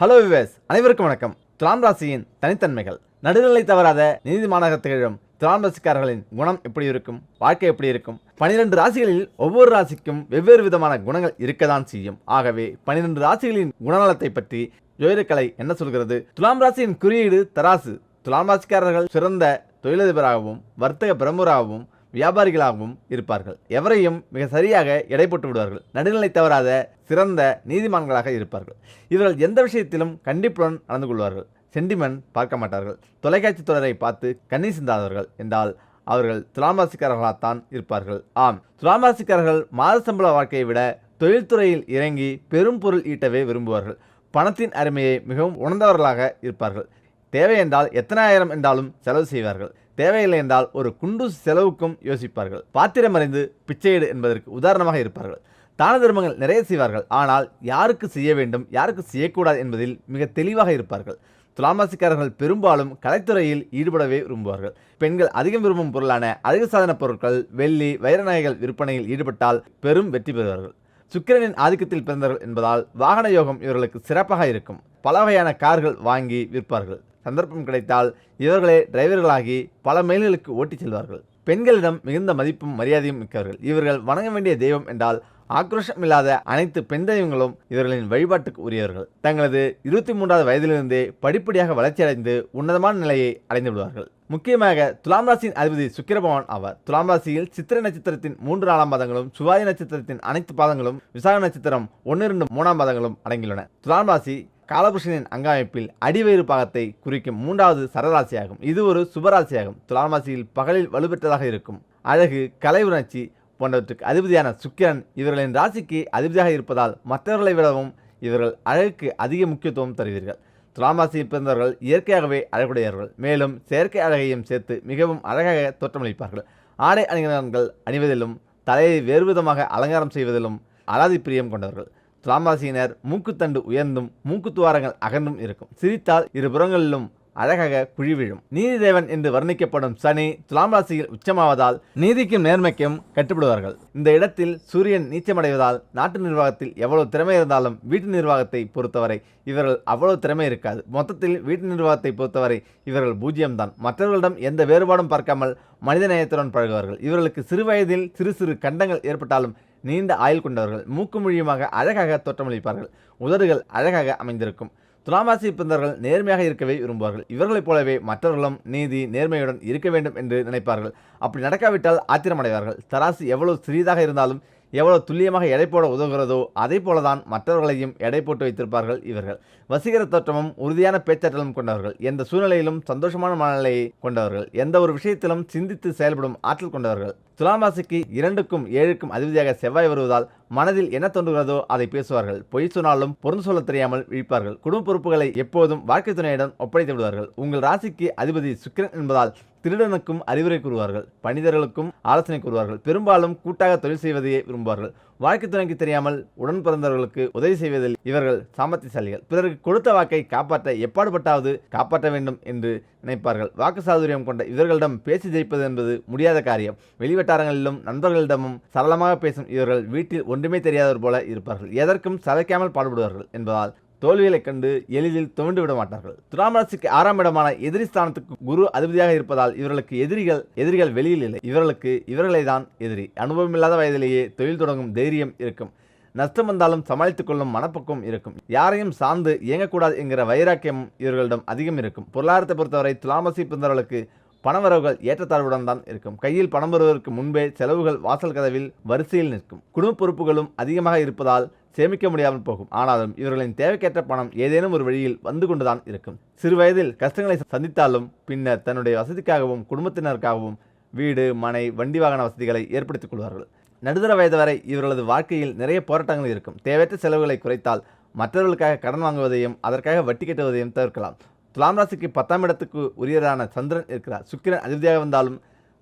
Hello wives அனைவருக்கும் வணக்கம். துலாம் ராசியின் தனித்தன்மைகள். நடுநிலை தவறாத நீதிமானாக திகழும் துலாம் ராசிக்காரர்களின் குணம் எப்படி இருக்கும்? வாழ்க்கை எப்படி இருக்கும்? பனிரெண்டு ராசிகளில் ஒவ்வொரு ராசிக்கும் வெவ்வேறு விதமான குணங்கள் இருக்கத்தான் செய்யும். ஆகவே பனிரெண்டு ராசிகளின் குணநலத்தை பற்றி ஜோதிடக்கலை என்ன சொல்கிறது? துலாம் ராசியின் குறியீடு தராசு. துலாம் ராசிக்காரர்கள் சிறந்த தொழிலதிபராகவும் வர்த்தக பிரமுகராகவும் வியாபாரிகளாகவும் இருப்பார்கள். எவரையும் மிக சரியாக எடைப்பட்டு விடுவார்கள். நடுநிலை தவறாத சிறந்த நீதிமான்களாக இருப்பார்கள். இவர்கள் எந்த விஷயத்திலும் கண்டிப்புடன் நடந்து கொள்வார்கள். சென்டிமெண்ட் பார்க்க மாட்டார்கள். தொலைக்காட்சி தொடரை பார்த்து கண்ணீர் சிந்தாதவர்கள் என்றால் அவர்கள் துலாமாசிக்காரர்களாகத்தான் இருப்பார்கள். ஆம் துலாமாசிக்காரர்கள் மாத சம்பள வாழ்க்கையை விட தொழில்துறையில் இறங்கி பெரும் பொருள் ஈட்டவே விரும்புவார்கள். பணத்தின் அருமையை மிகவும் உணர்ந்தவர்களாக இருப்பார்கள். தேவை என்றால் எத்தனாயிரம் என்றாலும் செலவு செய்வார்கள். தேவையில்லை என்றால் ஒரு குண்டு செலவுக்கும் யோசிப்பார்கள். பாத்திரம் அறிந்து பிச்சையீடு என்பதற்கு உதாரணமாக இருப்பார்கள். தான தர்மங்கள் நிறைய செய்வார்கள். ஆனால் யாருக்கு செய்ய வேண்டும் யாருக்கு செய்யக்கூடாது என்பதில் மிக தெளிவாக இருப்பார்கள். துலாமாசிக்காரர்கள் பெரும்பாலும் கலைத்துறையில் ஈடுபடவே விரும்புவார்கள். பெண்கள் அதிகம் விரும்பும் பொருளான அழகு சாதன பொருட்கள் வெள்ளி வைர நகைகள் விற்பனையில் ஈடுபட்டால் பெரும் வெற்றி பெறுவார்கள். சுக்கிரனின் ஆதிக்கத்தில் பிறந்தவர்கள் என்பதால் வாகன யோகம் இவர்களுக்கு சிறப்பாக இருக்கும். பல வகையான கார்கள் வாங்கி விற்பார்கள். சந்தர்ப்பம் கிடைத்தால் இவர்களே டிரைவர்களாகி பல மைல்களுக்கு ஓட்டிச் செல்வார்கள். பெண்களிடம் மிகுந்த மதிப்பும் மரியாதையும் மிக்கவர்கள். இவர்கள் வணங்க வேண்டிய தெய்வம் என்றால் ஆக்ரோஷம் இல்லாத அனைத்து பெண் தெய்வங்களும் இவர்களின் வழிபாட்டுக்கு உரியவர்கள். தங்களது இருபத்தி மூன்றாவது வயதிலிருந்தே படிப்படியாக வளர்ச்சியடைந்து உன்னதமான நிலையை அடைந்து விடுவார்கள். முக்கியமாக துலாம் ராசியின் அதிபதி சுக்கிரபவான் ஆவார். துலாம் ராசியில் சித்திரை நட்சத்திரத்தின் மூன்று நாலாம் பாதங்களும் சுவாதி நட்சத்திரத்தின் அனைத்து பாதங்களும் விசாக நட்சத்திரம் ஒன்று இரண்டு மூணாம் பாதங்களும் அடங்கியுள்ளன. துலாம் ராசி காலபுருஷனின் அங்கமைப்பில் அடிவயிறு பாகத்தை குறிக்கும் மூன்றாவது சரராசியாகும். இது ஒரு சுபராசியாகும். துலாம் ராசியில் பகலில் வலுப்பெற்றதாக இருக்கும். அழகு கலை உணர்ச்சி போன்றவற்றுக்கு அதிபதியான சுக்கிரன் இவர்களின் ராசிக்கு அதிபதியாக இருப்பதால் மற்றவர்களை விடவும் இவர்கள் அழகுக்கு அதிக முக்கியத்துவம் தருவீர்கள். துலாம் ராசியில் பிறந்தவர்கள் இயற்கையாகவே அழகுடையவர்கள். மேலும் செயற்கை அழகையும் சேர்த்து மிகவும் அழகாக தோற்றமளிப்பார்கள். ஆடை அணிகலன்கள் அணிவதிலும் தலையை வேறுவிதமாக அலங்காரம் செய்வதிலும் அலாதி பிரியம் கொண்டவர்கள். சுலாம்ராசியினர் மூக்குத்தண்டு உயர்ந்தும் மூக்குத்துவாரங்கள் அகன்றும் இருக்கும். சிரித்தால் இரு புறங்களிலும் அழகாக குழி விழும். நீதிதேவன் என்று வர்ணிக்கப்படும் சனி துலாம் ராசியில் உச்சமாவதால் நீதிக்கும் நேர்மைக்கும் கட்டுப்படுவார்கள். இந்த இடத்தில் சூரியன் நீச்சமடைவதால் நாட்டு நிர்வாகத்தில் எவ்வளவு திறமை இருந்தாலும் வீட்டு நிர்வாகத்தை பொறுத்தவரை இவர்கள் அவ்வளவு திறமை இருக்காது. மொத்தத்தில் வீட்டு நிர்வாகத்தை பொறுத்தவரை இவர்கள் பூஜ்ஜியம்தான். மற்றவர்களிடம் எந்த வேறுபாடும் பார்க்காமல் மனிதநேயத்துடன் பழகுவார்கள். இவர்களுக்கு சிறு வயதில் சிறு சிறு கண்டங்கள் ஏற்பட்டாலும் நீண்ட ஆயுள் கொண்டவர்கள் மூக்கு மொழியுமாக அழகாக தோற்றமளிப்பார்கள். உதடுகள் அழகாக அமைந்திருக்கும். துலாமாசி பிறந்தவர்கள் நேர்மையாக இருக்கவே விரும்புவார்கள். இவர்களைப் போலவே மற்றவர்களும் நீதி நேர்மையுடன் இருக்க வேண்டும் என்று நினைப்பார்கள். அப்படி நடக்காவிட்டால் ஆத்திரமடைவார்கள். தராசு எவ்வளவு சிறியதாக இருந்தாலும் எவ்வளவு துல்லியமாக எடை போட உதவுகிறதோ அதே போலதான் மற்றவர்களையும் எடை போட்டு வைத்திருப்பார்கள் இவர்கள். வசீகர தோற்றமும் உறுதியான பேச்சாற்றலும் கொண்டவர்கள். எந்த சூழ்நிலையிலும் சந்தோஷமான மனநிலையை கொண்டவர்கள். எந்த ஒரு விஷயத்திலும் சிந்தித்து செயல்படும் ஆற்றல் கொண்டவர்கள். துலாம் ராசிக்கு இரண்டுக்கும் ஏழுக்கும் அதிபதியாக செவ்வாய் வருவதால் மனதில் என்ன தோன்றுகிறதோ அதை பேசுவார்கள். பொய் சொன்னாலும் பொருந்து சொல்ல தெரியாமல் விழிப்பார்கள். குடும்ப பொறுப்புகளை எப்போதும் வாழ்க்கை துணையிடம் ஒப்படைத்து விடுவார்கள். உங்கள் ராசிக்கு அதிபதி சுக்கிரன் என்பதால் திருடனுக்கும் அறிவுரை கூறுவார்கள். பணிதர்களுக்கும் ஆலோசனை கூறுவார்கள். பெரும்பாலும் கூட்டாக தொழில் செய்வதையே விரும்புவார்கள். வாழ்க்கை துணைக்கு தெரியாமல் உடன் பிறந்தவர்களுக்கு உதவி செய்வதில் இவர்கள் சாமர்த்தியசாலிகள். பிறருக்கு கொடுத்த வாக்கை காப்பாற்ற எப்பாடுபட்டாவது காப்பாற்ற வேண்டும் என்று நினைப்பார்கள். வாக்கு சாதுரியம் கொண்ட இவர்களிடம் பேசி ஜெயிப்பது என்பது முடியாத காரியம். வெளிவட்டாரங்களிலும் நண்பர்களிடமும் சரளமாக பேசும் இவர்கள் வீட்டில் ஒன்றுமே தெரியாதவர் போல இருப்பார்கள். எதற்கும் சதைக்காமல் பாடுபடுவார்கள் என்பதால் தோல்விகளைக் கண்டு எளிதில் துவண்டு விட மாட்டார்கள். துலாம் ராசிக்கு ஆறாம் இடமான எதிரி ஸ்தானத்துக்கு குரு அதிபதியாக இருப்பதால் இவர்களுக்கு எதிரிகள் எதிரிகள் வெளியில் இல்லை. இவர்களுக்கு இவர்களை தான் எதிரி அனுபவமில்லாத வயதிலேயே தொழில் தொடங்கும் தைரியம் இருக்கும். நஷ்டம் வந்தாலும் சமாளித்துக் கொள்ளும் மனப்பக்குவம் இருக்கும். யாரையும் சார்ந்து இயங்கக்கூடாது என்கிற வைராக்கியம் இவர்களிடம் அதிகம் இருக்கும். பொருளாதாரத்தை பொறுத்தவரை துலாமசி பிறந்தவர்களுக்கு பணவரவுகள் ஏற்றத்தாழ்வுடன் தான் இருக்கும். கையில் பணம் வருவதற்கு முன்பே செலவுகள் வாசல் கதவில் வரிசையில் நிற்கும். குடும்ப பொறுப்புகளும் அதிகமாக இருப்பதால் சேமிக்க முடியாமல் போகும். ஆனாலும் இவர்களின் தேவைக்கேற்ற பணம் ஏதேனும் ஒரு வழியில் வந்து கொண்டுதான் இருக்கும். சிறு வயதில் கஷ்டங்களை சந்தித்தாலும் பின்னர் தன்னுடைய வசதிக்காகவும் குடும்பத்தினருக்காகவும் வீடு மனை வண்டி வாகன வசதிகளை ஏற்படுத்திக் கொள்வார்கள். நடுத்தர வயது வரை இவர்களது வாழ்க்கையில் நிறைய போராட்டங்கள் இருக்கும். தேவையற்ற செலவுகளை குறைத்தால் மற்றவர்களுக்காக கடன் வாங்குவதையும் அதற்காக வட்டி கட்டுவதையும் தவிர்க்கலாம். துலாம் ராசிக்கு பத்தாம் இடத்துக்கு உரியரான சந்திரன் இருக்கிறார். சுக்கிரன் அதிபதியாக வந்தாலும்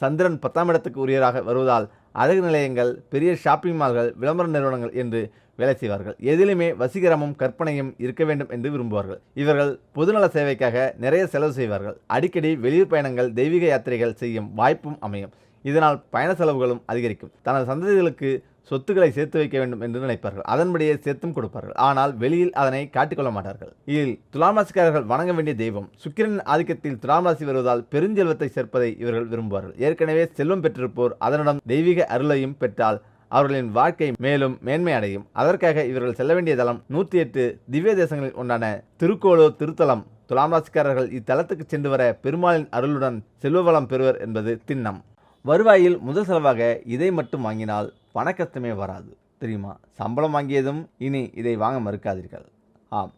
சந்திரன் பத்தாம் இடத்துக்கு உரியராக வருவதால் அழகு நிலையங்கள் பெரிய ஷாப்பிங் மால்கள் விளம்பர நிறுவனங்கள் என்று வேலை செய்வார்கள். எதிலுமே வசீகரமும் கற்பனையும் இருக்க வேண்டும் என்று விரும்புவார்கள். இவர்கள் பொதுநல சேவைக்காக நிறைய செலவு செய்வார்கள். அடிக்கடி வெளியூர் பயணங்கள் தெய்வீக யாத்திரைகள் செய்யும் வாய்ப்பும் அமையும். இதனால் பயண செலவுகளும் அதிகரிக்கும். தனது சந்ததிகளுக்கு சொத்துக்களை சேர்த்து வைக்க வேண்டும் என்று நினைப்பார்கள். அதன்படியே சேர்த்தும் கொடுப்பார்கள். ஆனால் வெளியில் அதனை காட்டிக்கொள்ள மாட்டார்கள். இதில் துலாம் ராசிக்காரர்கள் வணங்க வேண்டிய தெய்வம் சுக்கிரன் ஆதிக்கத்தில் துலாம் ராசி வருவதால் பெருஞ்செல்வத்தை சேர்ப்பதை இவர்கள் விரும்புவார்கள். ஏற்கனவே செல்வம் பெற்றிருப்போர் அதனிடம் தெய்வீக அருளையும் பெற்றால் அவர்களின் வாழ்க்கை மேலும் மேன்மை அடையும் அதற்காக இவர்கள் செல்ல வேண்டிய தளம் நூற்றி எட்டு திவ்ய தேசங்களில் ஒன்றான திருக்கோளூர் திருத்தலம். துலாம் ராசிக்காரர்கள் இத்தலத்துக்கு சென்று வர பெருமாளின் அருளுடன் செல்வ வளம் பெறுவர் என்பது திண்ணம். வருவாயில் முதல் செலவாக இதை மட்டும் வாங்கினால் பண கஷ்டமே வராது தெரியுமா? சம்பளம் வாங்கியதும் இனி இதை வாங்க மறுக்காதீர்கள். ஆம்.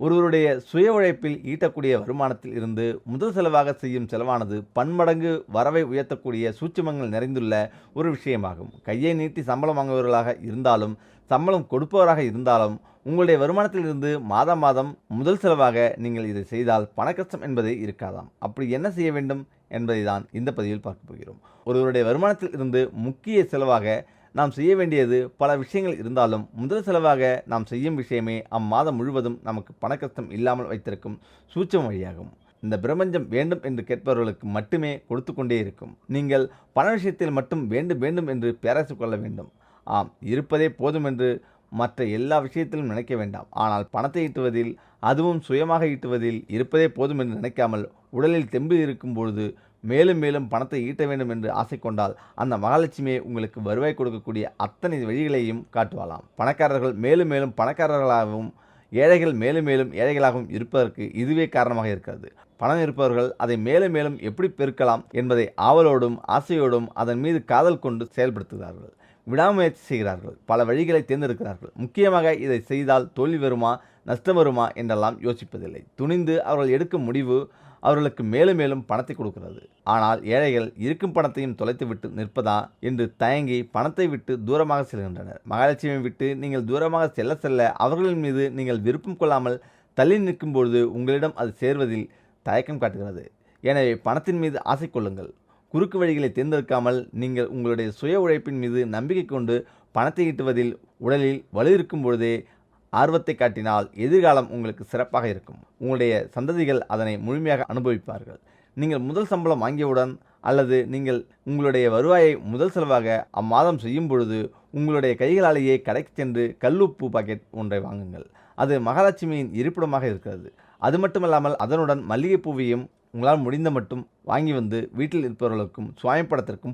ஒருவருடைய சுய உழைப்பில் ஈட்டக்கூடிய வருமானத்தில் இருந்து முதல் செலவாக செய்யும் செலவானது பன்மடங்கு வரவை உயர்த்தக்கூடிய சூட்சமங்கள் நிறைந்துள்ள ஒரு விஷயமாகும். கையை நீட்டி சம்பளம் வாங்குபவர்களாக இருந்தாலும் சம்பளம் கொடுப்பவராக இருந்தாலும் உங்களுடைய வருமானத்திலிருந்து மாதம் மாதம் முதல் செலவாக நீங்கள் இதை செய்தால் பணக்கஷ்டம் என்பதே இருக்காதாம். அப்படி என்ன செய்ய வேண்டும் என்பதை தான் இந்த பதிவில் பார்க்க போகிறோம். ஒருவருடைய வருமானத்தில் இருந்து முக்கிய செலவாக நாம் செய்ய வேண்டியது பல விஷயங்கள் இருந்தாலும் முதல் செலவாக நாம் செய்யும் விஷயமே அம்மாதம் முழுவதும் நமக்கு பணக்கஷ்டம் இல்லாமல் வைத்திருக்கும் சூட்சம் வழியாகும். இந்த பிரபஞ்சம் வேண்டும் என்று கேட்பவர்களுக்கு மட்டுமே கொடுத்து கொண்டே இருக்கும். நீங்கள் பண விஷயத்தில் மட்டும் வேண்டும் வேண்டும் என்று பேராசு கொள்ள வேண்டும். ஆம் இருப்பதே போதும் என்று மற்ற எல்லா விஷயத்திலும் நினைக்க வேண்டாம். ஆனால் பணத்தை ஈட்டுவதில் அதுவும் சுயமாக ஈட்டுவதில் இருப்பதே போதும் என்று நினைக்காமல் உடலில் தெம்பு இருக்கும் பொழுது மேலும் மேலும் பணத்தை ஈட்ட வேண்டும் என்று ஆசை கொண்டால் அந்த மகாலட்சுமியை உங்களுக்கு வருவாய் கொடுக்கக்கூடிய அத்தனை வழிகளையும் காட்டுவாளாம். பணக்காரர்கள் மேலும் மேலும் பணக்காரர்களாகவும் ஏழைகள் மேலும் மேலும் ஏழைகளாகவும் இருப்பதற்கு இதுவே காரணமாக இருக்கிறது. பணம் இருப்பவர்கள் அதை மேலும் மேலும் எப்படி பெருக்கலாம் என்பதை ஆவலோடும் ஆசையோடும் அதன் மீது காதல் கொண்டு செயல்படுத்துகிறார்கள். விடாமுயற்சி செய்கிறார்கள். பல வழிகளை தேர்ந்தெடுக்கிறார்கள். முக்கியமாக இதை செய்தால் தோல்வி வருமா நஷ்டம் வருமா என்றெல்லாம் யோசிப்பதில்லை. துணிந்து அவர்கள் எடுக்கும் முடிவு அவர்களுக்கு மேலும் மேலும் பணத்தை கொடுக்கிறது. ஆனால் ஏழைகள் இருக்கும் பணத்தையும் தொலைத்துவிட்டு நிற்பதா என்று தயங்கி பணத்தை விட்டு தூரமாக செல்கின்றனர். மகாலட்சுமியை விட்டு நீங்கள் தூரமாக செல்ல செல்ல அவர்களின் மீது நீங்கள் விருப்பம் கொள்ளாமல் தள்ளி நிற்கும் பொழுது உங்களிடம் அது சேர்வதில் தயக்கம் காட்டுகிறது. எனவே பணத்தின் மீது ஆசை கொள்ளுங்கள். குறுக்கு வழிகளை தேர்ந்தெடுக்காமல் நீங்கள் உங்களுடைய சுய உழைப்பின் மீது நம்பிக்கை கொண்டு பணத்தை ஈட்டுவதில் உடலில் வலு இருக்கும் பொழுதே ஆர்வத்தை காட்டினால் எதிர்காலம் உங்களுக்கு சிறப்பாக இருக்கும். உங்களுடைய சந்ததிகள் அதனை முழுமையாக அனுபவிப்பார்கள். நீங்கள் முதல் சம்பளம் வாங்கியவுடன் அல்லது நீங்கள் உங்களுடைய வருவாயை முதல் செலவாக அம்மாதம் செய்யும் பொழுது உங்களுடைய கைகளாலேயே கடைக்கு சென்று கல்லுப்பு பாக்கெட் ஒன்றை வாங்குங்கள். அது மகாலட்சுமியின் இருப்பிடமாக இருக்கிறது. அது மட்டுமல்லாமல் அதனுடன் மல்லிகைப்பூவையும் உங்களால் முடிந்த மட்டும் வாங்கி வந்து வீட்டில் இருப்பவர்களுக்கும் சுவாமி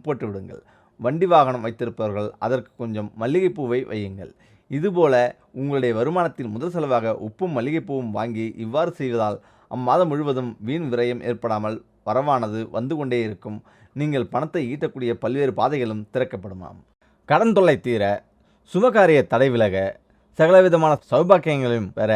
போட்டுவிடுங்கள். வண்டி வாகனம் வைத்திருப்பவர்கள் அதற்கு கொஞ்சம் மல்லிகைப்பூவை வையுங்கள். இதுபோல உங்களுடைய வருமானத்தில் முதல் செலவாக உப்பும் மல்லிகைப்பூவும் வாங்கி இவ்வாறு செய்வதால் அம்மாதம் முழுவதும் வீண் விரயம் ஏற்படாமல் வரவானது வந்து கொண்டே இருக்கும். நீங்கள் பணத்தை ஈட்டக்கூடிய பல்வேறு பாதைகளும் திறக்கப்படுமாம். கடன் தொல்லை தீர சுபகாரிய தடை விலக சகலவிதமான சௌபாக்கியங்களையும் பெற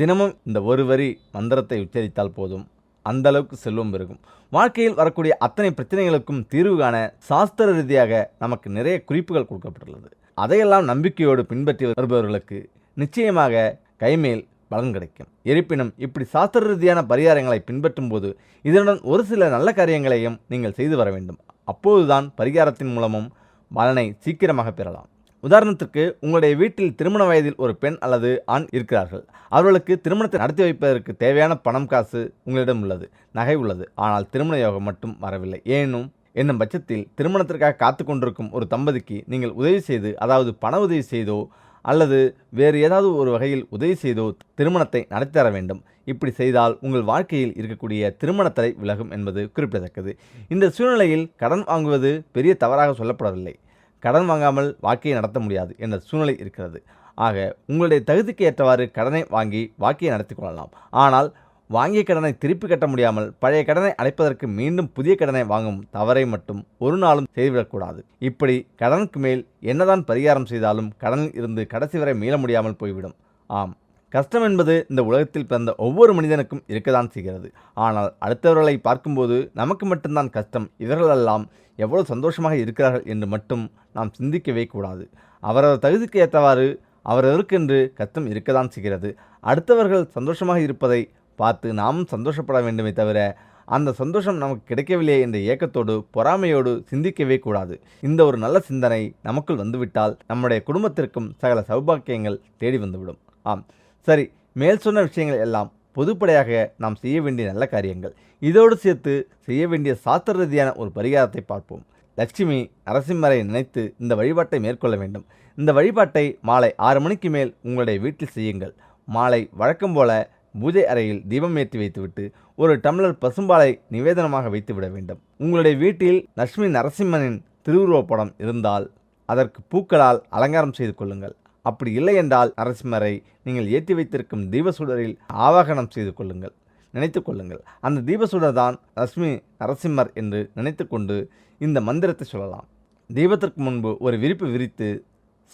தினமும் இந்த ஒரு வரி மந்திரத்தை உச்சரித்தால் போதும். அந்த அளவுக்கு செல்வம் பெருகும். வாழ்க்கையில் வரக்கூடிய அத்தனை பிரச்சனைகளுக்கும் தீர்வு காண சாஸ்திர ரீதியாக நமக்கு நிறைய குறிப்புகள் கொடுக்கப்பட்டுள்ளது. அதையெல்லாம் நம்பிக்கையோடு பின்பற்றி வருபவர்களுக்கு நிச்சயமாக கைமேல் பலன் கிடைக்கும். இருப்பினும் இப்படி சாஸ்திர ரீதியான பரிகாரங்களை பின்பற்றும் போது இதனுடன் ஒரு சில நல்ல காரியங்களையும் நீங்கள் செய்து வர வேண்டும். அப்போதுதான் பரிகாரத்தின் மூலமும் பலனை சீக்கிரமாக பெறலாம். உதாரணத்திற்கு உங்களுடைய வீட்டில் திருமண வயதில் ஒரு பெண் அல்லது ஆண் இருக்கிறார்கள். அவர்களுக்கு திருமணத்தை நடத்தி வைப்பதற்கு தேவையான பணம் காசு உங்களிடம் உள்ளது நகை உள்ளது. ஆனால் திருமண யோகம் மட்டும் வரவில்லை. ஏனும் என்னும் பட்சத்தில் திருமணத்திற்காக காத்து கொண்டிருக்கும் ஒரு தம்பதிக்கு நீங்கள் உதவி செய்து அதாவது பண உதவி செய்தோ அல்லது வேறு ஏதாவது ஒரு வகையில் உதவி செய்தோ திருமணத்தை நடத்தி தர வேண்டும். இப்படி செய்தால் உங்கள் வாழ்க்கையில் இருக்கக்கூடிய திருமணத்தடை விலகும் என்பது குறிப்பிடத்தக்கது. இந்த சூழ்நிலையில் கடன் வாங்குவது பெரிய தவறாக சொல்லப்படவில்லை. கடன் வாங்காமல் வாழ்க்கையை நடத்த முடியாது என்ற சூழ்நிலை இருக்கிறது. ஆக உங்களுடைய தகுதிக்கு ஏற்றவாறு கடனை வாங்கி வாழ்க்கையை நடத்தி கொள்ளலாம். ஆனால் வாங்கிய கடனை திருப்பி கட்ட முடியாமல் பழைய கடனை அடைப்பதற்கு மீண்டும் புதிய கடனை வாங்கும் தவறை மட்டும் ஒரு நாளும் செய்துவிடக்கூடாது. இப்படி கடனுக்கு மேல் என்னதான் பரிகாரம் செய்தாலும் கடனில் இருந்து கடைசி வரை மீள முடியாமல் போய்விடும். ஆம் கஷ்டம் என்பது இந்த உலகத்தில் பிறந்த ஒவ்வொரு மனிதனுக்கும் இருக்கதான் செய்கிறது. ஆனால் அடுத்தவர்களை பார்க்கும்போது நமக்கு மட்டும்தான் கஷ்டம் இவர்களெல்லாம் எவ்வளவு சந்தோஷமாக இருக்கிறார்கள் என்று மட்டும் நாம் சிந்திக்கவே கூடாது. அவரவர் தகுதிக்கு ஏற்றவாறு அவரவருக்கென்று கஷ்டம் இருக்கதான் செய்கிறது. அடுத்தவர்கள் சந்தோஷமாக இருப்பதை பார்த்து நாமும் சந்தோஷப்பட வேண்டுமே தவிர அந்த சந்தோஷம் நமக்கு கிடைக்கவில்லையே என்ற ஏக்கத்தோடு பொறாமையோடு சிந்திக்கவே கூடாது. இந்த ஒரு நல்ல சிந்தனை நமக்குள் வந்துவிட்டால் நம்முடைய குடும்பத்திற்கும் சகல சௌபாக்கியங்கள் தேடி வந்துவிடும். ஆம். சரி மேல் சொன்ன விஷயங்கள் எல்லாம் பொதுப்படையாக நாம் செய்ய வேண்டிய நல்ல காரியங்கள். இதோடு சேர்த்து செய்ய வேண்டிய சாஸ்திர ரீதியான ஒரு பரிகாரத்தை பார்ப்போம். லட்சுமி நரசிம்மரை நினைத்து இந்த வழிபாட்டை மேற்கொள்ள வேண்டும். இந்த வழிபாட்டை மாலை ஆறு மணிக்கு மேல் உங்களுடைய வீட்டில் செய்யுங்கள். மாலை வழக்கம் போல பூஜை அறையில் தீபம் ஏற்றி வைத்துவிட்டு ஒரு டம்ளர் பசும்பாலை நிவேதனமாக வைத்துவிட வேண்டும். உங்களுடைய வீட்டில் லட்சுமி நரசிம்மனின் திருவுருவப் படம் இருந்தால் அதற்கு பூக்களால் அலங்காரம் செய்து கொள்ளுங்கள். அப்படி இல்லை என்றால் நரசிம்மரை நீங்கள் ஏற்றி வைத்திருக்கும் தீபசுடரில் ஆவாகனம் செய்து கொள்ளுங்கள். நினைத்து கொள்ளுங்கள். அந்த தீபசுடர் தான் லட்சுமி நரசிம்மர் என்று நினைத்து கொண்டு இந்த மந்திரத்தை சொல்லலாம். தீபத்திற்கு முன்பு ஒரு விரிப்பு விரித்து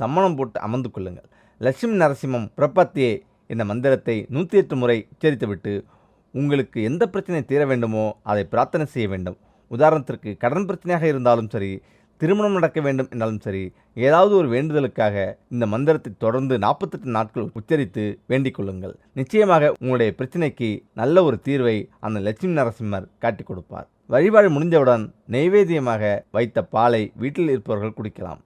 சம்மணம் போட்டு அமர்ந்து கொள்ளுங்கள். லட்சுமி நரசிம்மம் பிரபத்தியே இந்த மந்திரத்தை நூற்றி எட்டு முறை உச்சரித்துவிட்டு உங்களுக்கு எந்த பிரச்சனை தீர வேண்டுமோ அதை பிரார்த்தனை செய்ய வேண்டும். உதாரணத்திற்கு கடன் பிரச்சனையாக இருந்தாலும் சரி திருமணம் நடக்க வேண்டும் என்றாலும் சரி ஏதாவது ஒரு வேண்டுதலுக்காக இந்த மந்திரத்தை தொடர்ந்து நாற்பத்தெட்டு நாட்கள் உச்சரித்து வேண்டிக் கொள்ளுங்கள். நிச்சயமாக உங்களுடைய பிரச்சனைக்கு நல்ல ஒரு தீர்வை அந்த லட்சுமி நரசிம்மர் காட்டி கொடுப்பார். வழிபாடு முடிந்தவுடன் நெய்வேத்தியமாக வைத்த பாலை வீட்டில் இருப்பவர்கள் குடிக்கலாம்.